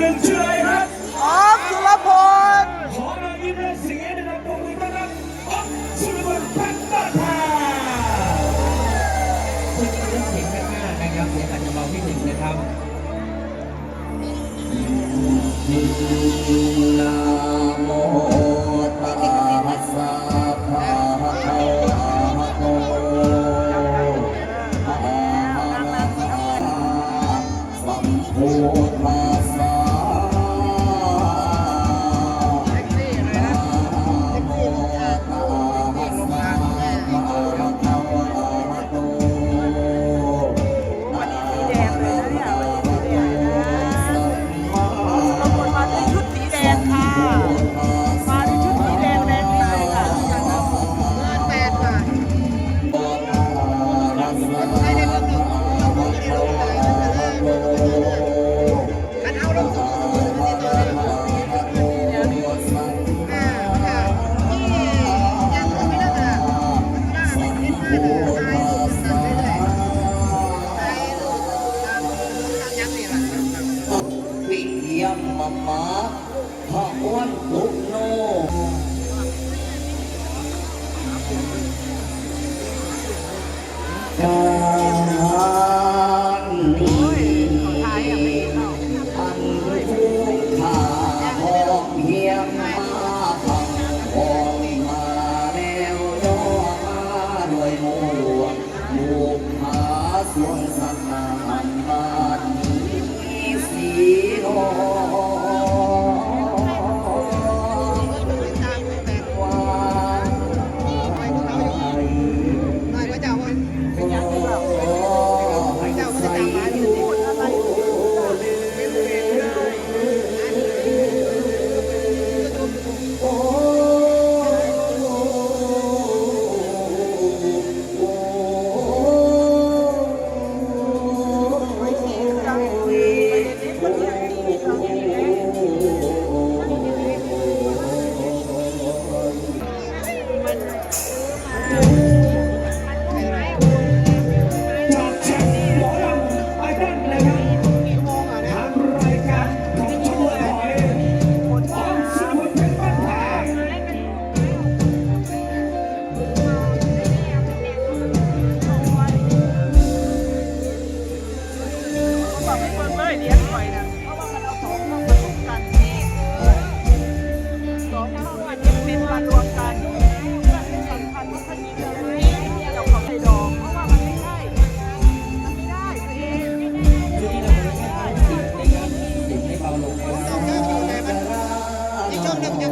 หนึ่งชื่ออะไรครับออฟสุรพลขอเรายิ้มและเสียงนะครับปรบมือต้อนรับอ๊อฟสุรพลพันตาภาคุณเลือกเสียงมากๆนะครับเสียงอาจจะเบาที่หนึ่งนะครับนะโมตัสสะภะคะวะโตอะระหะสัมพุทธัส วิยมมะมาพระวันตุโนการ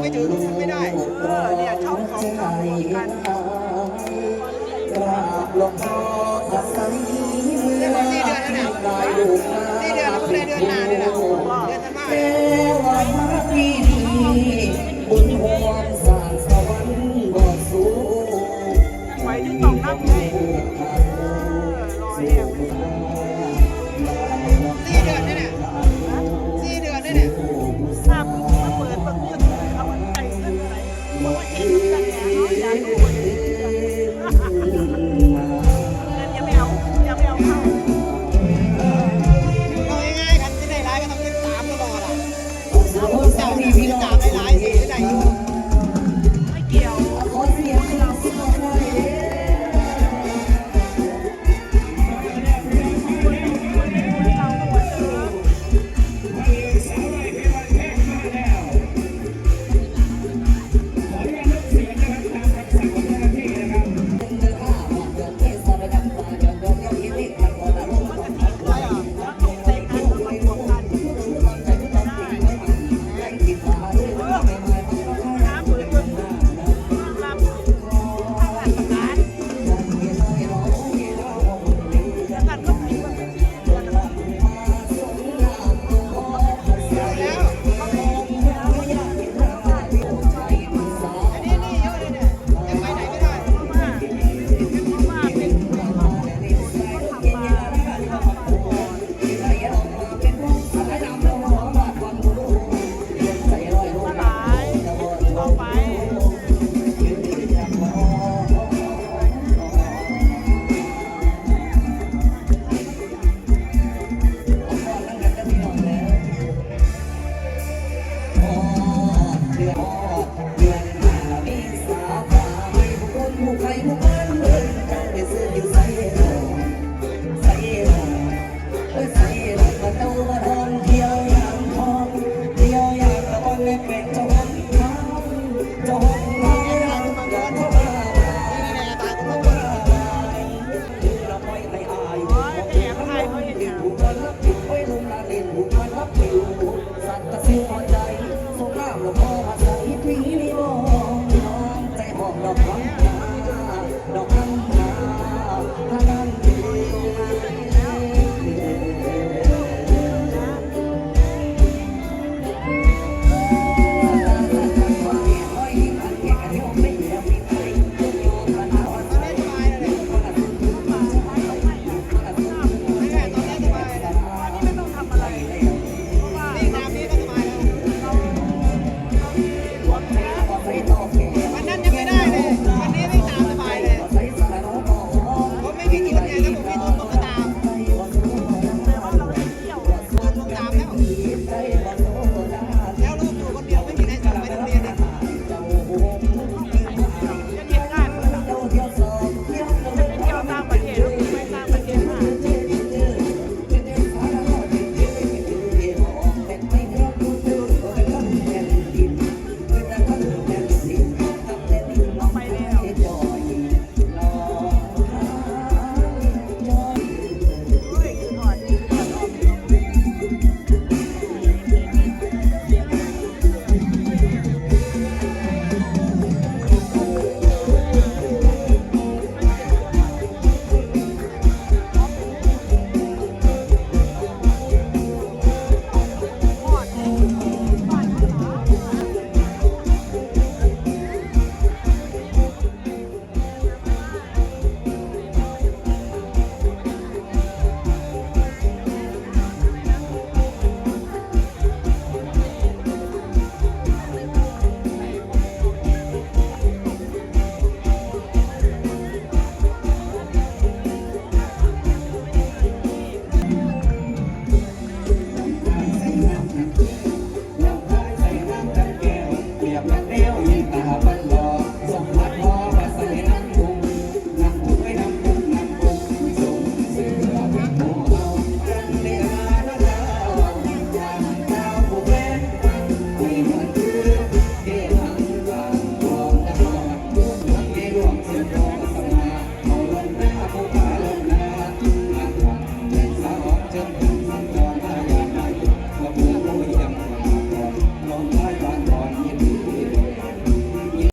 ไม่ถึงไม่ได้ เออเนี่ยชอบสองช่องติดกันกราบหลวงพ่อทัศนีเดือนสี่เดือนแล้วเนี่ยนี่เดือนแล้วก็ได้เดือนหน้าเนี่ยนะเดือนธันวา he don't